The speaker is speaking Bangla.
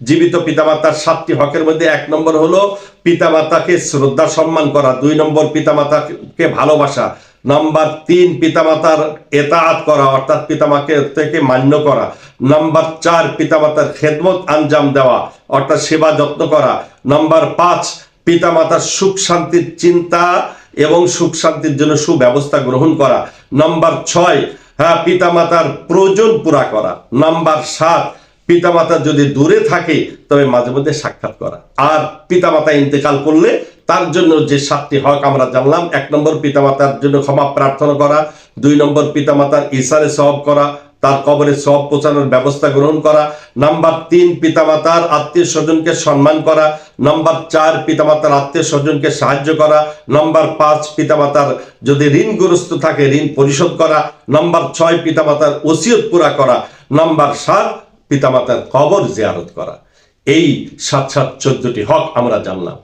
জীবিত পিতামাতার সাতটি হকের মধ্যে এক নম্বর হলো পিতামাতাকে শ্রদ্ধা সম্মান করা, দুই নম্বর পিতামাতাকে ভালোবাসা, নাম্বার তিন পিতামাতার এতাআত করা, অর্থাৎ পিতামাকে থেকে মান্য করা, নাম্বার চার পিতামাতার খেদমত আঞ্জাম দেওয়া, অর্থাৎ সেবা যত্ন করা, নাম্বার পাঁচ পিতামাতার সুখ শান্তির চিন্তা এবং সুখ শান্তির জন্য সুব্যবস্থা গ্রহণ করা, নাম্বার ছয় হ্যাঁ পিতামাতার প্রয়োজন পুরা করা, নাম্বার সাত পিতামাতা যদি দূরে থাকে, তবে মাঝে মধ্যে সাক্ষাৎ করা। আর পিতামাতা ইন্তেকাল করলে তার জন্য যে সাতটি হক আমরা জানলাম, এক নম্বর পিতামাতার জন্য ক্ষমা প্রার্থনা করা, দুই নম্বর পিতামাতার ইসারে সব করা, তার কবরে সব পৌঁছানোর ব্যবস্থা গ্রহণ করা, নাম্বার তিন পিতামাতার আত্মীয় স্বজনকে সম্মান করা, নাম্বার চার পিতামাতার আত্মীয় স্বজনকে সাহায্য করা, নাম্বার পাঁচ পিতামাতার যদি ঋণগ্রস্ত থাকে, ঋণ পরিশোধ করা, নাম্বার ছয় পিতামাতার ওসিয়ত পুরা করা, নাম্বার সাত পিতামাতার কবর জিয়ারত করা। এই সাত সাত চোদ্দটি হক আমরা জানলাম।